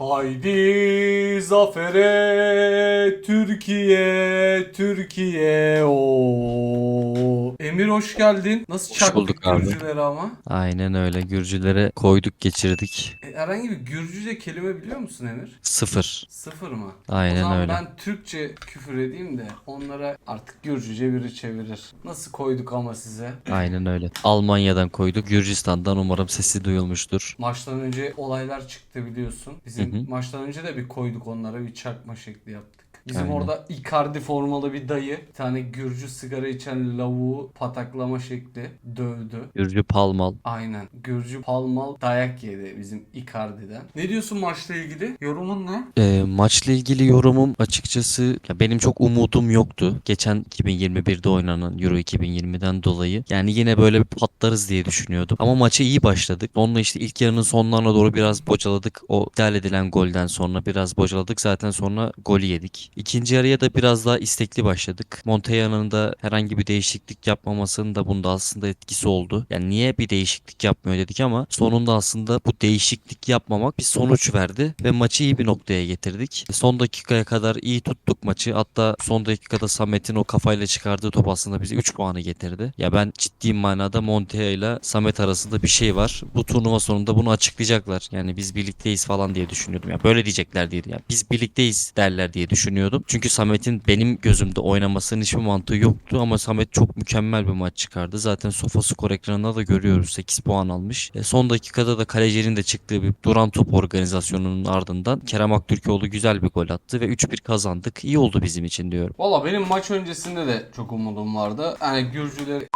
Haydi zafere Türkiye Türkiye o. Emir hoş geldin. Nasıl Hoş çaktık bulduk abi. Gürcüleri ama? Aynen öyle. Gürcülere koyduk geçirdik. E, herhangi bir Gürcüce kelime biliyor musun Emir? Sıfır. Sıfır mı? o Aynen zaman öyle. ben Türkçe küfür edeyim de onlara artık Gürcüce biri çevirir. Nasıl koyduk ama size? Aynen öyle. Almanya'dan koyduk. Gürcistan'dan umarım sesi duyulmuştur. Maçtan önce olaylar çıktı biliyorsun. Bizim Hı hı. maçtan önce de bir koyduk onlara bir çakma şekli yaptık. Bizim Aynen. orada Icardi formalı bir dayı bir tane Gürcü sigara içen lavuğu pataklama şekli dövdü. Gürcü palmal. Aynen. Gürcü palmal dayak yedi bizim Icardi'den. Ne diyorsun maçla ilgili? Yorumun ne? Ee, maçla ilgili yorumum açıkçası ya benim çok umudum yoktu. Geçen 2021'de oynanan Euro 2020'den dolayı. Yani yine böyle bir patlarız diye düşünüyordum. Ama maça iyi başladık. Onunla işte ilk yarının sonlarına doğru biraz bocaladık. O iptal edilen golden sonra biraz bocaladık. Zaten sonra golü yedik. İkinci yarıya da biraz daha istekli başladık. Montella'nın da herhangi bir değişiklik yapmamasının da bunda aslında etkisi oldu. Yani niye bir değişiklik yapmıyor dedik ama sonunda aslında bu değişiklik yapmamak bir sonuç verdi ve maçı iyi bir noktaya getirdik. Son dakikaya kadar iyi tuttuk maçı. Hatta son dakikada Samet'in o kafayla çıkardığı top aslında bize 3 puanı getirdi. Ya ben ciddi manada Montella ile Samet arasında bir şey var. Bu turnuva sonunda bunu açıklayacaklar. Yani biz birlikteyiz falan diye düşünüyordum. Ya böyle diyecekler diye. Ya biz birlikteyiz derler diye düşünüyordum. Çünkü Samet'in benim gözümde oynamasının hiçbir mantığı yoktu ama Samet çok mükemmel bir maç çıkardı. Zaten sofa skor ekranında da görüyoruz 8 puan almış. E, son dakikada da kalecinin de çıktığı bir duran top organizasyonunun ardından Kerem Aktürkoğlu güzel bir gol attı ve 3-1 kazandık. İyi oldu bizim için diyorum. Valla benim maç öncesinde de çok umudum vardı. Yani Gürcüleri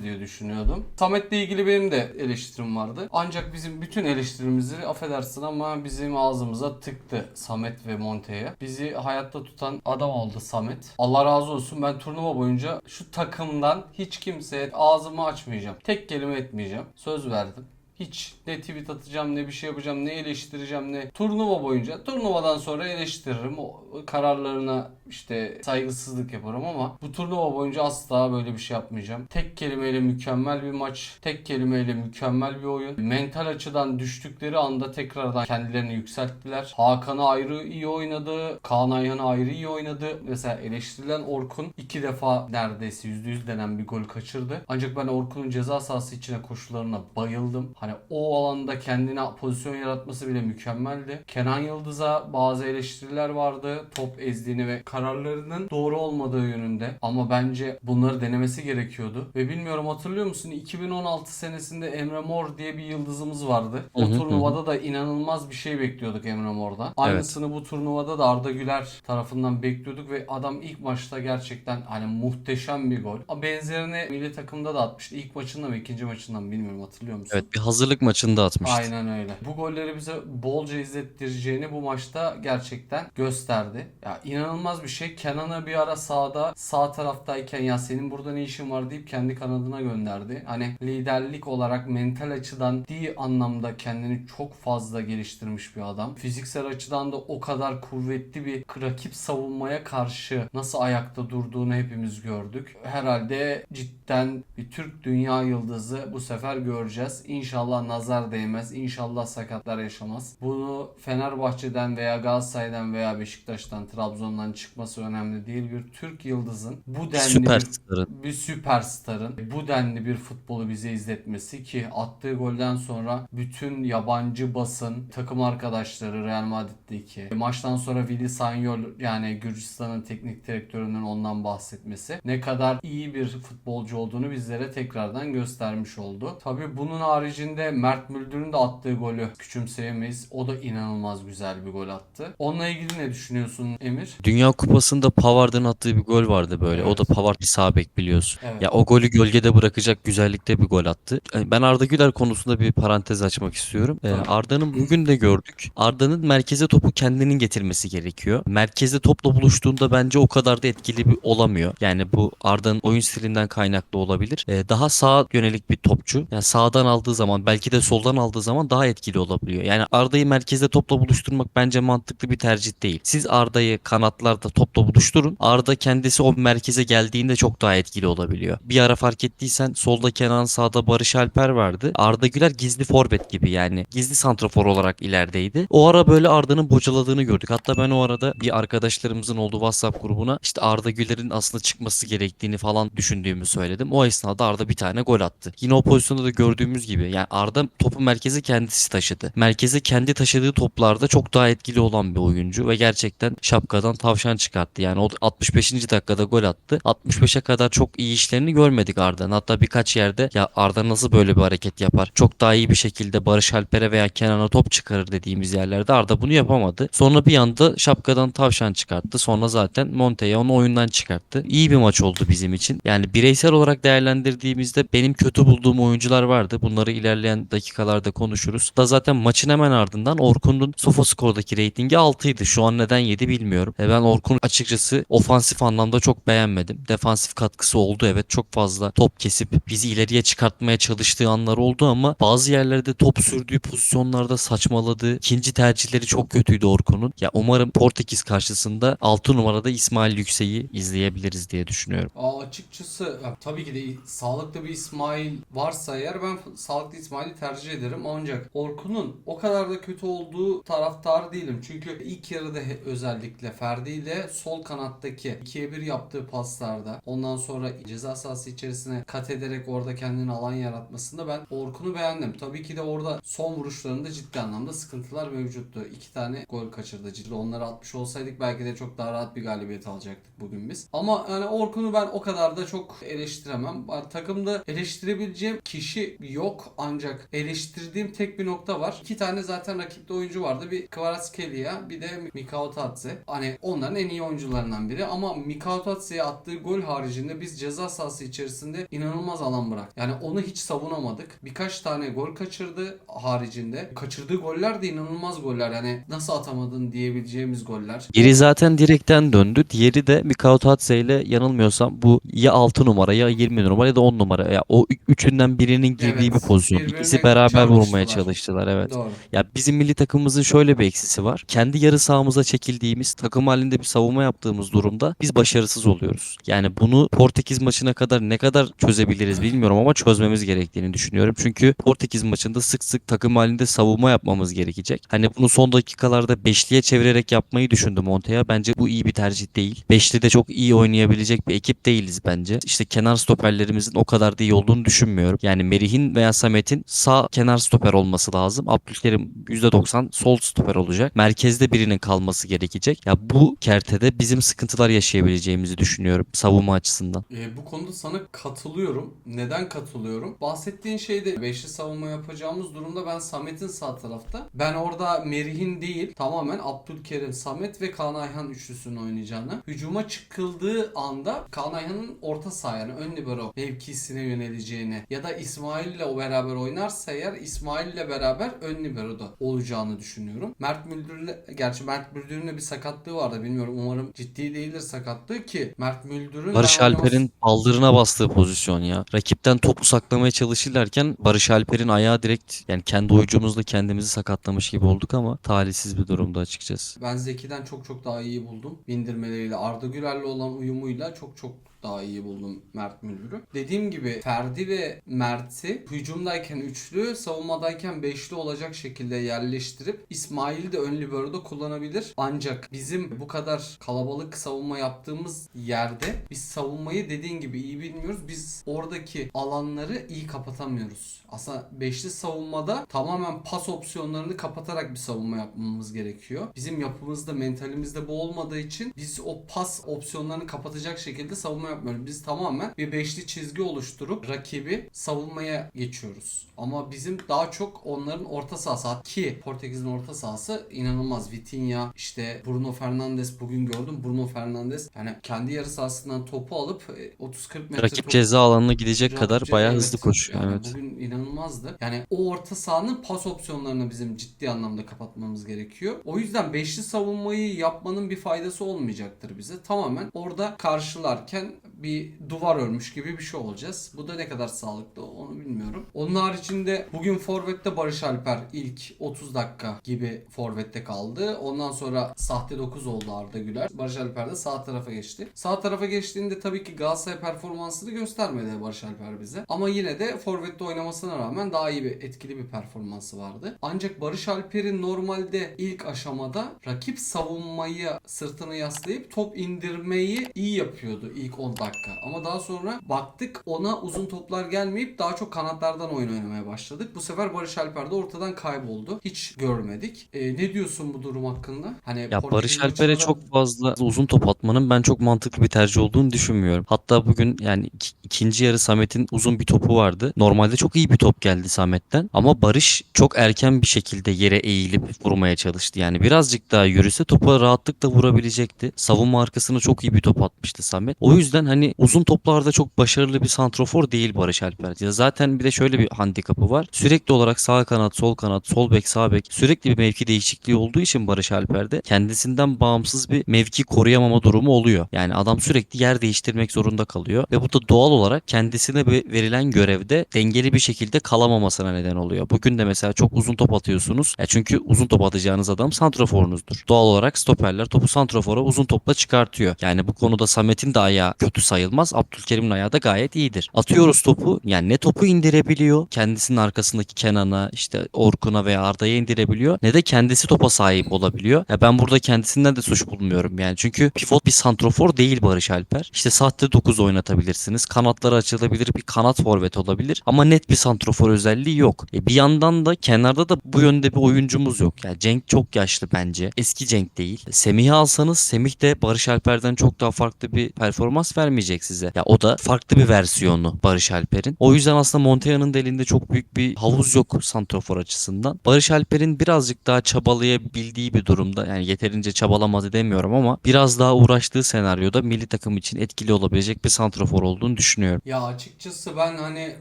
diye düşünüyordum. Samet'le ilgili benim de eleştirim vardı. Ancak bizim bütün eleştirimizi affedersin ama bizim ağzımıza tıktı Samet ve Monte'ye. Bizi hayatta tutan adam oldu Samet. Allah razı olsun ben turnuva boyunca şu takımdan hiç kimseye ağzımı açmayacağım. Tek kelime etmeyeceğim. Söz verdim. Hiç ne tweet atacağım ne bir şey yapacağım ne eleştireceğim ne turnuva boyunca turnuvadan sonra eleştiririm o kararlarına işte saygısızlık yaparım ama bu turnuva boyunca asla böyle bir şey yapmayacağım. Tek kelimeyle mükemmel bir maç, tek kelimeyle mükemmel bir oyun. Mental açıdan düştükleri anda tekrardan kendilerini yükselttiler. Hakan'ı ayrı iyi oynadı, Kaan Ayhan'ı ayrı iyi oynadı. Mesela eleştirilen Orkun iki defa neredeyse %100 denen bir gol kaçırdı. Ancak ben Orkun'un ceza sahası içine koşularına bayıldım. Hani o alanda kendine pozisyon yaratması bile mükemmeldi. Kenan Yıldız'a bazı eleştiriler vardı. Top ezdiğini ve kararlarının doğru olmadığı yönünde. Ama bence bunları denemesi gerekiyordu. Ve bilmiyorum hatırlıyor musun? 2016 senesinde Emre Mor diye bir yıldızımız vardı. O Hı hı, turnuvada da inanılmaz bir şey bekliyorduk Emre Mor'dan. Aynısını bu turnuvada da Arda Güler tarafından bekliyorduk ve adam ilk maçta gerçekten hani muhteşem bir gol. Benzerini milli takımda da atmıştı. İlk maçında mı ikinci maçında mı bilmiyorum hatırlıyor musun? Evet bir hazırlık maçında atmıştı. Aynen öyle. Bu golleri bize bolca izlettireceğini bu maçta gerçekten gösterdi. Ya inanılmaz bir şey. Kenan'a bir ara sağda sağ taraftayken ya senin burada ne işin var deyip kendi kanadına gönderdi. Hani liderlik olarak mental açıdan ciddi anlamda kendini çok fazla geliştirmiş bir adam. Fiziksel açıdan da o kadar kuvvetli bir rakip savunmaya karşı nasıl ayakta durduğunu hepimiz gördük. Herhalde cidden bir Türk dünya yıldızı bu sefer göreceğiz. İnşallah nazar değmez. İnşallah sakatlar yaşamaz. Bunu Fenerbahçe'den veya Galatasaray'dan veya Beşiktaş'tan, Trabzon'dan çıkması önemli değil. Bir Türk yıldızın bu denli bir Süperstarın. bir süperstarın bu denli bir futbolu bize izletmesi ki attığı golden sonra bütün yabancı basın, takım arkadaşları Real Madrid'deki maçtan sonra Vili Sanyol yani Gürcistan'ın teknik direktörünün ondan bahsetmesi ne kadar iyi bir futbolcu olduğunu bizlere tekrardan göstermiş oldu. Tabi bunun haricinde Mert Müldür'ün de attığı golü küçümseyemeyiz. O da inanılmaz güzel bir gol attı. Onunla ilgili ne düşünüyorsun Emir? Dünya Kupası'nda Pavard'ın attığı bir gol vardı böyle. O da Evet. Pavard bir sağ bek biliyorsun. Evet. Ya o golü gölgede bırakacak güzellikte bir gol attı. E, Ben Arda Güler konusunda bir parantez açmak istiyorum. E, Tabii. Arda'nın bugün de gördük. Arda'nın merkeze topu kendinin getirmesi gerekiyor. Merkezde topla buluştuğunda bence o kadar da etkili bir olamıyor. Yani bu Arda'nın oyun stilinden kaynaklı olabilir. E, Daha sağa yönelik bir topçu. Yani sağdan aldığı zaman belki de soldan aldığı zaman daha etkili olabiliyor. Yani Arda'yı merkezde topla buluşturmak bence mantıklı bir tercih değil. Siz Arda'yı kanatlarda topla buluşturun. Arda kendisi o merkeze geldiğinde çok daha etkili olabiliyor. Bir ara fark ettiysen solda Kenan sağda Barış Alper vardı. Arda Güler gizli forvet gibi yani gizli santrafor olarak ilerideydi. O ara böyle Arda'nın bocaladığını gördük. Hatta ben o arada bir arkadaşlarımızın olduğu WhatsApp grubuna işte Arda Güler'in aslında çıkması gerektiğini falan düşündüğümü söyledim. O esnada Arda bir tane gol attı. Yine o pozisyonda da gördüğümüz gibi yani Arda topu merkeze kendisi taşıdı. Merkeze kendi taşıdığı toplarda çok daha etkili olan bir oyuncu ve gerçekten şapkadan tavşan çıkarttı. Yani o 65. dakikada gol attı. 65'e kadar çok iyi işlerini görmedik Arda'nın. Hatta birkaç yerde ya Arda nasıl böyle bir hareket yapar? Çok daha iyi bir şekilde Barış Alper'e veya Kenan'a top çıkarır dediğimiz yerlerde Arda bunu yapamadı. Sonra bir anda şapkadan tavşan çıkarttı. Sonra zaten Monte'ye onu oyundan çıkarttı. İyi bir maç oldu bizim için. Yani bireysel olarak değerlendirdiğimizde benim kötü bulduğum oyuncular vardı. Bunları ilerleyen dakikalarda konuşuruz. Da zaten maçın hemen ardından Orkun'un Sofascore'daki reytingi 6 idi. Şu an neden 7 bilmiyorum. E ben Orkun açıkçası ofansif anlamda çok beğenmedim. Defansif katkısı oldu evet çok fazla top kesip bizi ileriye çıkartmaya çalıştığı anlar oldu ama bazı yerlerde top sürdüğü pozisyonlarda saçmaladı. İkinci tercihleri çok kötüydü Orkun'un. Ya umarım Portekiz karşısında 6 numarada İsmail Yüksek'i izleyebiliriz diye düşünüyorum. Aa, açıkçası tabii ki de sağlıklı bir İsmail varsa eğer ben sağlıklı İsmail'i tercih ederim. Ancak Orkun'un o kadar da kötü olduğu taraftar değilim. Çünkü ilk yarıda özellikle Ferdi ile sol kanattaki 2'ye 1 yaptığı paslarda ondan sonra ceza sahası içerisine kat ederek orada kendine alan yaratmasında ben Orkun'u beğendim. Tabii ki de orada son vuruşlarında ciddi anlamda sıkıntılar mevcuttu. İki tane gol kaçırdı ciddi. Onları atmış olsaydık belki de çok daha rahat bir galibiyet alacaktık bugün biz. Ama yani Orkun'u ben o kadar da çok eleştiremem. Takımda eleştirebileceğim kişi yok ancak eleştirdiğim tek bir nokta var. İki tane zaten rakipte oyuncu vardı. Bir Kvaratskhelia bir de Mikao Tatse. Hani onların en iyi oyuncularından biri ama Mikao Tatse'ye attığı gol haricinde biz ceza sahası içerisinde inanılmaz alan bırak. Yani onu hiç savunamadık. Birkaç tane gol kaçırdı haricinde. Kaçırdığı goller de inanılmaz goller. Yani nasıl atamadın diyebileceğimiz goller. Biri zaten direkten döndü. Diğeri de Mikao Tatse ile yanılmıyorsam bu ya 6 numara ya 20 numara ya da 10 numara. Ya o üçünden birinin girdiği Evet, bir pozisyon. İkisi beraber vurmaya çalıştılar evet. Doğru. Ya bizim milli takımımızın şöyle bir eksisi var. Kendi yarı sahamıza çekildiğimiz, takım halinde bir savunma yaptığımız durumda biz başarısız oluyoruz. Yani bunu Portekiz maçına kadar ne kadar çözebiliriz bilmiyorum ama çözmemiz gerektiğini düşünüyorum. Çünkü Portekiz maçında sık sık takım halinde savunma yapmamız gerekecek. Hani bunu son dakikalarda beşliye çevirerek yapmayı düşündü Montella. Bence bu iyi bir tercih değil. Beşli de çok iyi oynayabilecek bir ekip değiliz bence. İşte kenar stoperlerimizin o kadar da iyi olduğunu düşünmüyorum. Yani Merih'in veya Samet'in sağ kenar stoper olması lazım. Abdülkerim %90 sol stoper olacak. Merkezde birinin kalması gerekecek. Ya bu kertede bizim sıkıntılar yaşayabileceğimizi düşünüyorum savunma açısından. E, bu konuda sana katılıyorum. Neden katılıyorum? Bahsettiğin şeyde beşli savunma yapacağımız durumda ben Samet'in sağ tarafta. Ben orada Merih'in değil tamamen Abdülkerim, Samet ve Kaan Ayhan üçlüsünün oynayacağını. Hücuma çıkıldığı anda Kaan Ayhan'ın orta saha yani ön libero mevkisine yöneleceğini ya da İsmail ile o beraber oynarsa eğer İsmail ile beraber ön libero'da olacağını düşünüyorum. Mert Müldür'le gerçi Mert Müldür'ün de bir sakatlığı vardı bilmiyorum. Umarım ciddi değildir sakatlığı ki Mert Müldür'ün Barış Alper'in baldırına bastığı pozisyon ya. Rakipten topu saklamaya çalışırlarken Barış Alper'in ayağı direkt yani kendi oyuncumuzla kendimizi sakatlamış gibi olduk ama talihsiz bir durumda açıkçası. Ben Zeki'den çok çok daha iyi buldum. Bindirmeleriyle Arda Güler'le olan uyumuyla çok çok daha iyi buldum Mert Müldür'ü. Dediğim gibi Ferdi ve Mert'i hücumdayken üçlü, savunmadayken beşli olacak şekilde yerleştirip İsmail'i de ön libero'da kullanabilir. Ancak bizim bu kadar kalabalık savunma yaptığımız yerde biz savunmayı dediğin gibi iyi bilmiyoruz. Biz oradaki alanları iyi kapatamıyoruz. Aslında beşli savunmada tamamen pas opsiyonlarını kapatarak bir savunma yapmamız gerekiyor. Bizim yapımızda, mentalimizde bu olmadığı için biz o pas opsiyonlarını kapatacak şekilde savunma yapmıyoruz. Biz tamamen bir beşli çizgi oluşturup rakibi savunmaya geçiyoruz. Ama bizim daha çok onların orta sahası ki Portekiz'in orta sahası inanılmaz. Vitinha, işte Bruno Fernandes bugün gördüm. Bruno Fernandes yani kendi yarı sahasından topu alıp e, 30-40 metre Rakip top- ceza alanına gidecek Rakip kadar ceza- bayağı evet. hızlı koşuyor. Yani evet. Bugün inanılmazdı. Yani o orta sahanın pas opsiyonlarını bizim ciddi anlamda kapatmamız gerekiyor. O yüzden beşli savunmayı yapmanın bir faydası olmayacaktır bize. Tamamen orada karşılarken bir duvar örmüş gibi bir şey olacağız. Bu da ne kadar sağlıklı onu bilmiyorum. Onun haricinde bugün Forvet'te Barış Alper ilk 30 dakika gibi Forvet'te kaldı. Ondan sonra sahte 9 oldu Arda Güler. Barış Alper de sağ tarafa geçti. Sağ tarafa geçtiğinde tabii ki Galatasaray performansını göstermedi Barış Alper bize. Ama yine de Forvet'te oynamasına rağmen daha iyi bir etkili bir performansı vardı. Ancak Barış Alper'in normalde ilk aşamada rakip savunmayı sırtını yaslayıp top indirmeyi iyi yapıyordu ilk 10 dakika. Ama daha sonra baktık ona uzun toplar gelmeyip daha çok kanatlardan oyun oynamaya başladık. Bu sefer Barış Alper de ortadan kayboldu. Hiç görmedik. Ee, ne diyorsun bu durum hakkında? Hani Ya Barış Alper'e çok fazla uzun top atmanın ben çok mantıklı bir tercih olduğunu düşünmüyorum. Hatta bugün yani ik- ikinci yarı Samet'in uzun bir topu vardı. Normalde çok iyi bir top geldi Samet'ten ama Barış çok erken bir şekilde yere eğilip vurmaya çalıştı. Yani birazcık daha yürüse topa rahatlıkla vurabilecekti. Savunma arkasına çok iyi bir top atmıştı Samet. O yüzden hani uzun toplarda çok başarılı bir santrofor değil Barış Alper. Zaten bir de şöyle bir handikapı var. Sürekli olarak sağ kanat, sol kanat, sol bek, sağ bek sürekli bir mevki değişikliği olduğu için Barış Alper'de kendisinden bağımsız bir mevki koruyamama durumu oluyor. Yani adam sürekli yer değiştirmek zorunda kalıyor ve bu da doğal olarak kendisine verilen görevde dengeli bir şekilde kalamamasına neden oluyor. Bugün de mesela çok uzun top atıyorsunuz. Ya çünkü uzun top atacağınız adam santraforunuzdur. Doğal olarak stoperler topu santrafora uzun topla çıkartıyor. Yani bu konuda Samet'in de ayağı sayılmaz. Abdülkerim'in ayağı da gayet iyidir. Atıyoruz topu yani ne topu indirebiliyor kendisinin arkasındaki Kenan'a işte Orkun'a veya Arda'ya indirebiliyor ne de kendisi topa sahip olabiliyor. Ya ben burada kendisinden de suç bulmuyorum yani. Çünkü pivot bir santrofor değil Barış Alper. İşte sahte 9 oynatabilirsiniz. Kanatları açılabilir bir kanat forvet olabilir. Ama net bir santrofor özelliği yok. E bir yandan da kenarda da bu yönde bir oyuncumuz yok. Yani Cenk çok yaşlı bence. Eski Cenk değil. Semih'i alsanız Semih de Barış Alper'den çok daha farklı bir performans vermeyecek size. Ya o da farklı bir versiyonu Barış Alper'in. O yüzden aslında Montella'nın da elinde çok büyük bir havuz yok santrofor açısından. Barış Alper'in birazcık daha çabalayabildiği bir durumda yani yeterince çabalamadı demiyorum ama biraz daha uğraştığı senaryoda milli takım için etkili olabilecek bir santrofor olduğunu düşünüyorum. Ya açıkçası ben hani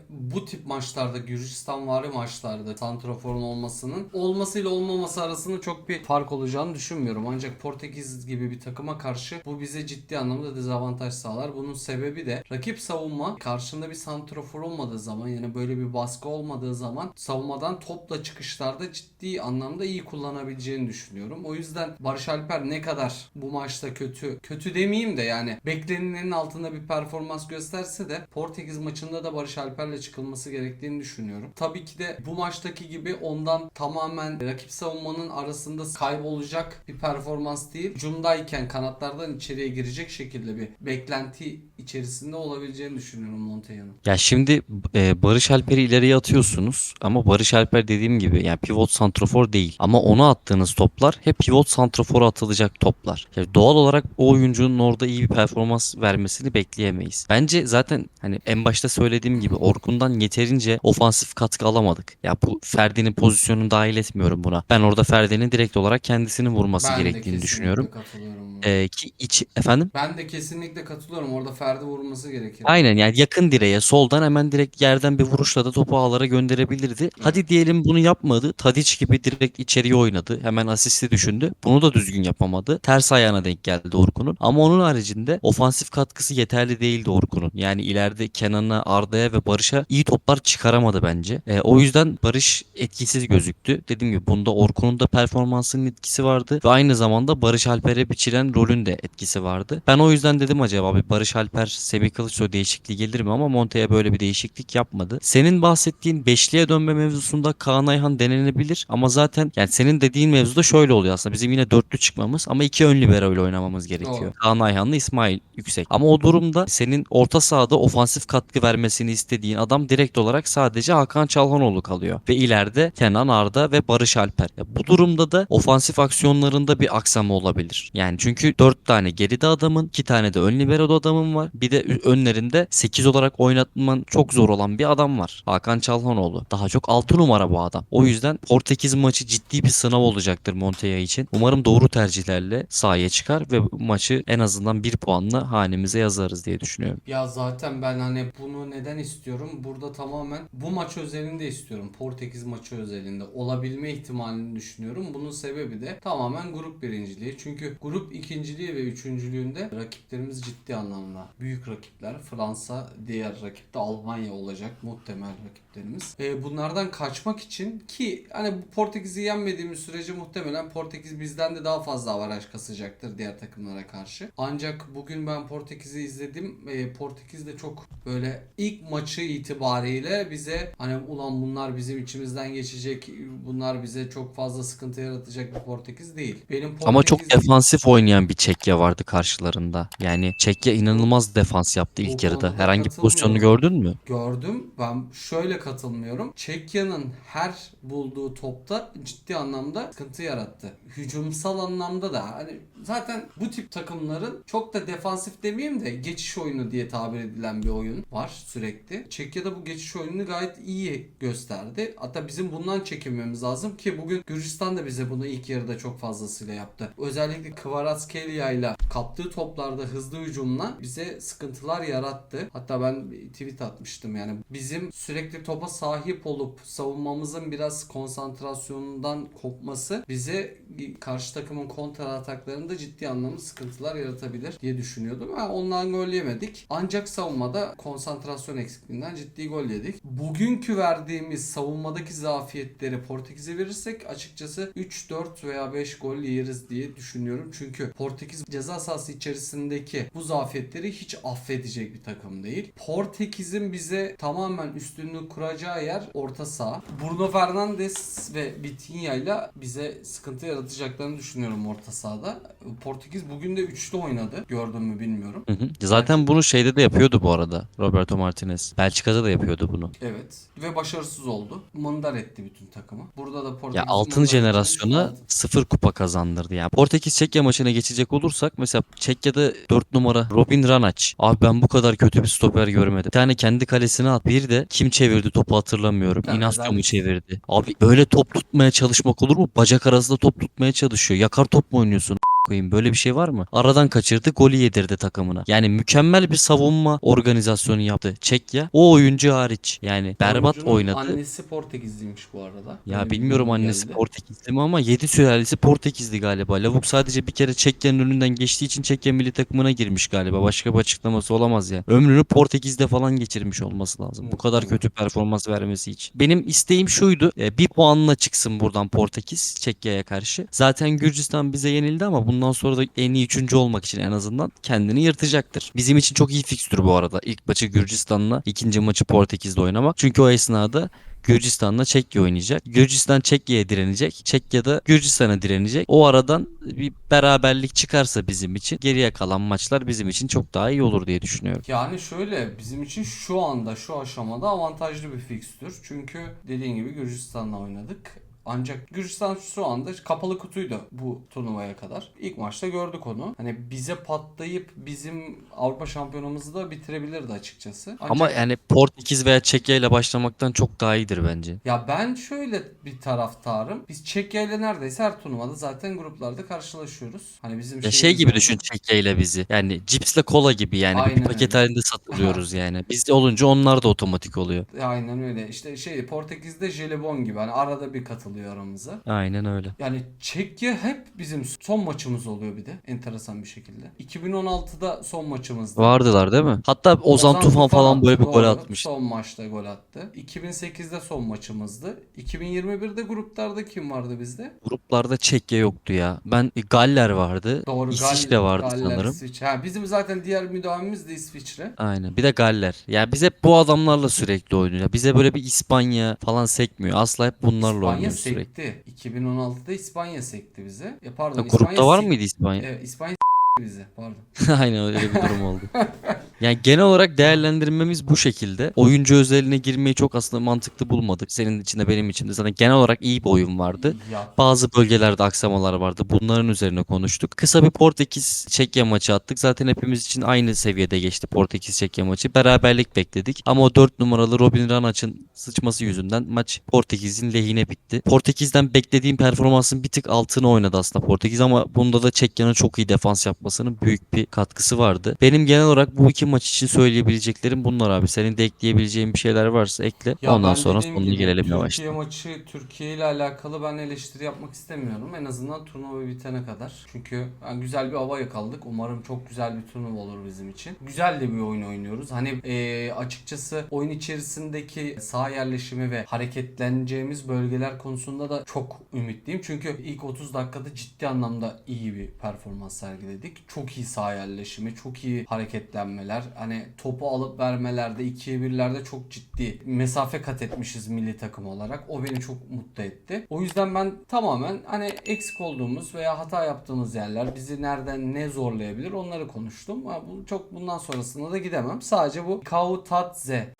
bu tip maçlarda Gürcistan vari maçlarda santraforun olmasının olmasıyla olmaması arasında çok bir fark olacağını düşünmüyorum. Ancak Portekiz gibi bir takıma karşı bu bize ciddi anlamda dezavantaj sağlar. Bunun sebebi de rakip savunma karşında bir santrafor olmadığı zaman yani böyle bir baskı olmadığı zaman savunmadan topla çıkışlarda ciddi anlamda iyi kullanabileceğini düşünüyorum. O yüzden Barış Alper ne kadar bu maçta kötü kötü demeyeyim de yani beklenenin altında bir performans gösterse de Portekiz maçında da Barış Alper'le çıkılması gerektiğini düşünüyorum. Tabii ki de bu maçtaki gibi ondan tamamen rakip savunmanın arasında kaybolacak bir performans değil. Cumdayken kanatlardan içeriye girecek şekilde bir beklenti içerisinde olabileceğini düşünüyorum Montella'nın. Ya şimdi e, Barış Alper'i ileriye atıyorsunuz ama Barış Alper dediğim gibi yani pivot santrofor değil. Ama ona attığınız toplar hep pivot santrofora atılacak toplar. Yani doğal olarak o oyuncunun orada iyi bir performans vermesini bekleyemeyiz. Bence zaten hani en başta söylediğim gibi Orkun'dan yeterince ofansif katkı alamadık. Ya bu Ferdi'nin pozisyonunu dahil etmiyorum buna. Ben orada Ferdi'nin direkt olarak kendisini vurması Ben de gerektiğini kesinlikle düşünüyorum. katılıyorum buna. E, ki iç efendim Ben de kesinlikle katılıyorum. Orada Ferdi vurması gerekir. Aynen yani yakın direğe soldan hemen direkt yerden bir vuruşla da topu ağlara gönderebilirdi. Hadi diyelim bunu yapmadı. Tadic gibi direkt içeriye oynadı. Hemen asisti düşündü. Bunu da düzgün yapamadı. Ters ayağına denk geldi Orkun'un. Ama onun haricinde ofansif katkısı yeterli değildi Orkun'un. Yani ileride Kenan'a, Arda'ya ve Barış'a iyi toplar çıkaramadı bence. E, o yüzden Barış etkisiz gözüktü. Dediğim gibi bunda Orkun'un da performansının etkisi vardı. Ve aynı zamanda Barış Alper'e biçilen rolün de etkisi vardı. Ben o yüzden dedim acaba bir Barış Alper, Semih Kılıçsoy değişikliği gelir mi ama Monte'ye böyle bir değişiklik yapmadı. Senin bahsettiğin beşliğe dönme mevzusunda Kaan Ayhan denenebilir ama zaten yani senin dediğin mevzuda şöyle oluyor aslında. Bizim yine dörtlü çıkmamız ama iki ön libero ile oynamamız gerekiyor. Doğru. Kaan Ayhan'la İsmail Yüksek. Ama o durumda senin orta sahada ofansif katkı vermesini istediğin adam direkt olarak sadece Hakan Çalhanoğlu kalıyor. Ve ileride Kenan Arda ve Barış Alper. Ya bu durumda da ofansif aksiyonlarında bir aksama olabilir. Yani çünkü 4 tane geride adamın, 2 tane de ön libero'da adamın var. Bir de önlerinde 8 olarak oynatman çok zor olan bir adam var. Hakan Çalhanoğlu. Daha çok 6 numara bu adam. O yüzden Portekiz maçı ciddi bir sınav olacaktır Montella için. Umarım doğru tercihlerle sahaya çıkar ve maçı en azından 1 puanla hanemize yazarız diye düşünüyorum. Ya zaten ben hani bunu neden istiyorum? Burada tamamen bu maç özelinde istiyorum. Portekiz maçı özelinde olabilme ihtimalini düşünüyorum. Bunun sebebi de tamamen grup birinciliği. Çünkü grup ikinciliği ve üçüncülüğünde rakiplerimiz ciddi anlamda zamanla. Büyük rakipler Fransa, diğer rakip de Almanya olacak muhtemel rakiplerimiz. E, bunlardan kaçmak için ki hani Portekiz'i yenmediğimiz sürece muhtemelen Portekiz bizden de daha fazla avaraj kasacaktır diğer takımlara karşı. Ancak bugün ben Portekiz'i izledim. E, Portekiz de çok böyle ilk maçı itibariyle bize hani ulan bunlar bizim içimizden geçecek, bunlar bize çok fazla sıkıntı yaratacak bir Portekiz değil. Benim Ama çok Portekiz- defansif oynayan bir Çekya vardı karşılarında. Yani Çekya inanılmaz defans yaptı ilk yarıda. Herhangi bir pozisyonu katılmıyorum. gördün mü? gördüm. Ben şöyle katılmıyorum. Çekya'nın her bulduğu topta ciddi anlamda sıkıntı yarattı. Hücumsal anlamda da hani zaten bu tip takımların çok da defansif demeyeyim de geçiş oyunu diye tabir edilen bir oyun var sürekli. Çekya'da bu geçiş oyununu gayet iyi gösterdi. Hatta bizim bundan çekinmemiz lazım ki bugün Gürcistan da bize bunu ilk yarıda çok fazlasıyla yaptı. Özellikle Kvaratskhelia ile kaptığı toplarda hızlı hücumla bize sıkıntılar yarattı. Hatta ben tweet atmıştım yani bizim sürekli topa sahip olup savunmamızın biraz konsantrasyonundan kopması bize karşı takımın kontra ataklarında ciddi anlamda sıkıntılar yaratabilir diye düşünüyordum. Ha, ondan gol yemedik. Ancak savunmada konsantrasyon eksikliğinden ciddi gol yedik. Bugünkü verdiğimiz savunmadaki zafiyetleri Portekiz'e verirsek açıkçası 3, 4 veya 5 gol yeriz diye düşünüyorum. Çünkü Portekiz ceza sahası içerisindeki bu zafiyetleri hiç affedecek bir takım değil. Portekiz'in bize tamamen üstünlüğü kuracağı yer orta saha. Bruno Fernandes ve Vitinha ile bize sıkıntı yaratacaklarını düşünüyorum orta sahada. Portekiz bugün de üçlü oynadı. Gördün mü bilmiyorum. Hı hı. Zaten bunu şeyde de yapıyordu bu arada. Roberto Martinez. Belçika'da da yapıyordu bunu. Evet. Ve başarısız oldu. Mındar etti bütün takımı. Burada da Portekiz Ya altın jenerasyona edecek. sıfır kupa kazandırdı. Yani Portekiz Çekya maçına geçecek olursak mesela Çekya'da 4 numara Robin Ranac. Abi ben bu kadar kötü bir stoper görmedim. Bir tane kendi kalesine at. Bir de kim çevirdi topu hatırlamıyorum. Yani Inacio mu çevirdi? Abi böyle top tutmaya çalışmak olur mu? Bacak arasında top tutmaya çalışıyor. Yakar top mu oynuyorsun? Koyayım. Böyle bir şey var mı? Aradan kaçırdı, golü yedirdi takımına. Yani mükemmel bir savunma organizasyonu yaptı Çekya. O oyuncu hariç. Yani berbat Oyuncunun oynadı. Annesi Portekizliymiş bu arada. Ya Benim bilmiyorum annesi geldi. Portekizli mi ama 7 sülalesi Portekizli galiba. Lavuk sadece bir kere Çekya'nın önünden geçtiği için Çekya milli takımına girmiş galiba. Başka bir açıklaması olamaz ya. Ömrünü Portekiz'de falan geçirmiş olması lazım. Bu kadar kötü performans vermesi için. Benim isteğim şuydu. e, Bir puanla çıksın buradan Portekiz Çekya'ya karşı. Zaten Gürcistan bize yenildi ama bundan sonra da en iyi üçüncü olmak için en azından kendini yırtacaktır. Bizim için çok iyi fikstür bu arada. İlk maçı Gürcistan'la, ikinci maçı Portekiz'de oynamak. Çünkü o esnada Gürcistan'la Çekya oynayacak. Gürcistan Çekya'ya direnecek. Çekya da Gürcistan'a direnecek. O aradan bir beraberlik çıkarsa bizim için geriye kalan maçlar bizim için çok daha iyi olur diye düşünüyorum. Yani şöyle bizim için şu anda şu aşamada avantajlı bir fikstür. Çünkü dediğin gibi Gürcistan'la oynadık. Ancak Gürcistan şu anda kapalı kutuydu bu turnuvaya kadar. İlk maçta gördük onu. Hani bize patlayıp bizim Avrupa şampiyonumuzu da bitirebilirdi açıkçası. Ancak Ama yani Portekiz veya Çekya ile başlamaktan çok daha iyidir bence. ya ben şöyle bir taraftarım. Biz Çekya ile neredeyse her turnuvada zaten gruplarda karşılaşıyoruz. Hani bizim Ya şey gibi oldu. düşün Çekya ile bizi. Yani cipsle kola gibi yani bir Aynen paket öyle. halinde satılıyoruz yani. Biz de olunca onlar da otomatik oluyor. Aynen öyle. İşte şey Portekiz'de jelibon gibi. Hani arada bir katılıyor aramıza. Aynen öyle. Yani Çekya hep bizim son maçımız oluyor bir de enteresan bir şekilde. 2016'da son maçımızdı. Vardılar değil mi? Hatta Ozan, Tufan falan attı, böyle bir gol atmıştı. Son maçta gol attı. 2008'de son maçımızdı. 2021'de gruplarda kim vardı bizde? Gruplarda Çekya yoktu ya. Ben Galler vardı. Doğru. İsviçre Gall- vardı Galler, sanırım. İsviçre. Ha, bizim zaten diğer müdavimimiz de İsviçre. Aynen. Bir de Galler. Ya biz hep bu adamlarla sürekli oynuyor. Bize böyle bir İspanya falan sekmiyor. Asla hep bunlarla İspanya oynuyoruz sürekli. sekti. 2016'da İspanya sekti bize. Ya pardon. Ha, Grupta İspanya var mıydı İspanya? Evet, İspanya bize. Pardon. Aynen öyle bir durum oldu. Yani genel olarak değerlendirmemiz bu şekilde. Oyuncu özeline girmeyi çok aslında mantıklı bulmadık. Senin için de benim için de zaten genel olarak iyi bir oyun vardı. Ya Bazı bölgelerde aksamalar vardı. Bunların üzerine konuştuk. Kısa bir Portekiz Çekya maçı attık. Zaten hepimiz için aynı seviyede geçti Portekiz Çekya maçı. Beraberlik bekledik. Ama o 4 numaralı Robin Ranach'ın sıçması yüzünden maç Portekiz'in lehine bitti. Portekiz'den beklediğim performansın bir tık altını oynadı aslında Portekiz ama bunda da Çekya'nın çok iyi defans yapmasının büyük bir katkısı vardı. Benim genel olarak bu iki maç için söyleyebileceklerim bunlar abi. Senin de ekleyebileceğin bir şeyler varsa ekle. Ya Ondan ben sonra dediğim sonuna gibi gelelim Türkiye yavaştan. maçı Türkiye ile alakalı ben eleştiri yapmak istemiyorum. En azından turnuva bitene kadar. Çünkü yani güzel bir hava yakaladık. Umarım çok güzel bir turnuva olur bizim için. Güzel de bir oyun oynuyoruz. Hani e, açıkçası oyun içerisindeki sağ yerleşimi ve hareketleneceğimiz bölgeler konusunda da çok ümitliyim. Çünkü ilk 30 dakikada ciddi anlamda iyi bir performans sergiledik. Çok iyi sağ yerleşimi, çok iyi hareketlenmeler. Hani topu alıp vermelerde, ikiye birlerde çok ciddi mesafe kat etmişiz milli takım olarak. O beni çok mutlu etti. O yüzden ben tamamen hani eksik olduğumuz veya hata yaptığımız yerler bizi nereden ne zorlayabilir onları konuştum. Ha, bu çok bundan sonrasına da gidemem. Sadece bu Kautadze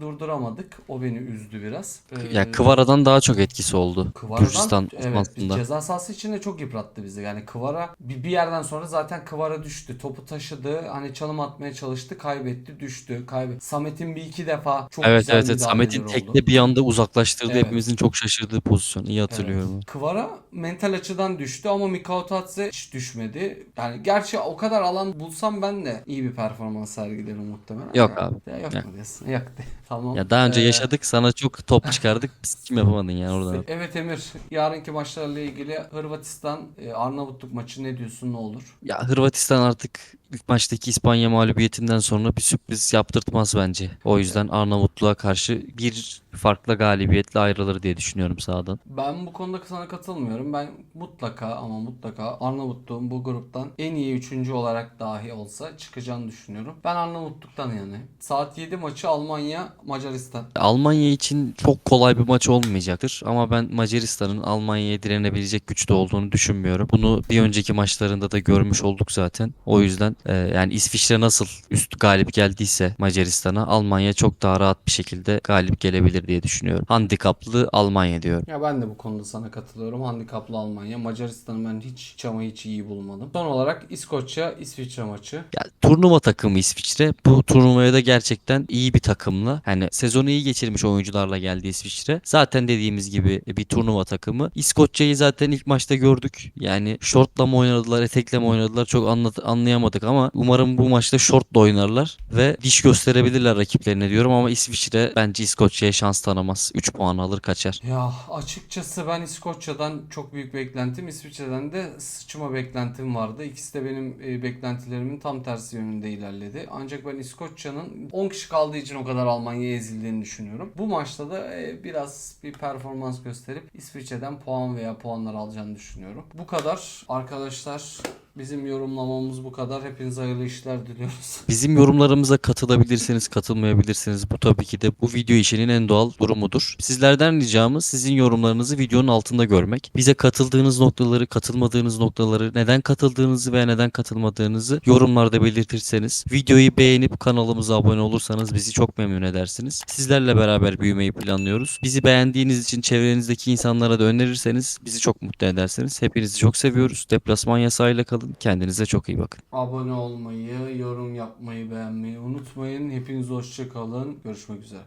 durduramadık. O beni üzdü biraz. Ee, Ya Kıvara'dan daha çok etkisi oldu. Kıvara'dan Gürcistan evet, ceza sahası içinde çok yıprattı bizi. Yani Kıvara bir, bir yerden sonra zaten Kıvara düştü. Topu taşıdı. Hani çalım atmaya çalıştı. Kaybetti. Düştü. Kaybetti. Samet'in bir iki defa çok Evet güzel evet evet. Samet'in tekle bir anda uzaklaştırdı Evet. hepimizin çok şaşırdığı pozisyon. İyi hatırlıyorum. Evet. Kıvara mental açıdan düştü ama Mikao Tatse hiç düşmedi. Yani gerçi o kadar alan bulsam ben de iyi bir performans sergilerim muhtemelen. Yok abi. Ya yok Yok. mu diyorsun? Yok. Tamam. Ya daha önce Ee, yaşadık sana çok top çıkardık. Biz kim yapamadın yani orada. Evet Emir, yarınki maçlarla ilgili Hırvatistan e, Arnavutluk maçı ne diyorsun ne olur? Ya Hırvatistan artık ilk maçtaki İspanya mağlubiyetinden sonra bir sürpriz yaptırtmaz bence. O yüzden Arnavutluğa karşı bir farklı galibiyetle ayrılır diye düşünüyorum sahadan. Ben bu konuda sana katılmıyorum. Ben mutlaka ama mutlaka Arnavutluğun bu gruptan en iyi üçüncü olarak dahi olsa çıkacağını düşünüyorum. Ben Arnavutluk'tan yani. Saat 7 maçı Almanya, Macaristan. Almanya için çok kolay bir maç olmayacaktır ama ben Macaristan'ın Almanya'ya direnebilecek güçte olduğunu düşünmüyorum. Bunu bir önceki maçlarında da görmüş olduk zaten. O yüzden e, yani İsviçre nasıl üst galip geldiyse Macaristan'a Almanya çok daha rahat bir şekilde galip gelebilir diye düşünüyorum. Handikaplı Almanya diyorum. Ya ben de bu konuda sana katılıyorum. Handikaplı Almanya. Macaristan'ı ben hiç hiç ama hiç iyi bulmadım. Son olarak İskoçya, İsviçre maçı. Ya turnuva takımı İsviçre. Bu turnuvaya da gerçekten iyi bir takımla. Hani sezonu iyi geçirmiş oyuncularla geldi İsviçre. Zaten dediğimiz gibi bir turnuva takımı. İskoçya'yı zaten ilk maçta gördük. Yani shortla mı oynadılar, etekle mi oynadılar çok anlat anlayamadık ama umarım bu maçta shortla oynarlar ve diş gösterebilirler rakiplerine diyorum ama İsviçre bence İskoçya'ya şans tanımaz. 3 puan alır kaçar. Ya açıkçası ben İskoçya'dan çok büyük beklentim, İsviçre'den de sıçma beklentim vardı. İkisi de benim e, beklentilerimin tam tersi yönünde ilerledi. Ancak ben İskoçya'nın 10 kişi kaldığı için o kadar Almanya'ya ezildiğini düşünüyorum. Bu maçta da e, biraz bir performans gösterip İsviçre'den puan veya puanlar alacağını düşünüyorum. Bu kadar arkadaşlar. Bizim yorumlamamız bu kadar. Hepinize hayırlı işler diliyoruz. Bizim yorumlarımıza katılabilirsiniz, katılmayabilirsiniz. Bu tabii ki de bu video işinin en doğal durumudur. Sizlerden ricamız sizin yorumlarınızı videonun altında görmek. Bize katıldığınız noktaları, katılmadığınız noktaları, neden katıldığınızı veya neden katılmadığınızı yorumlarda belirtirseniz, videoyu beğenip kanalımıza abone olursanız bizi çok memnun edersiniz. Sizlerle beraber büyümeyi planlıyoruz. Bizi beğendiğiniz için çevrenizdeki insanlara da önerirseniz bizi çok mutlu edersiniz. Hepinizi çok seviyoruz. Deplasman yasağıyla kalın. Kendinize çok iyi bakın. Abone olmayı, yorum yapmayı, beğenmeyi unutmayın. Hepiniz hoşça kalın. Görüşmek üzere.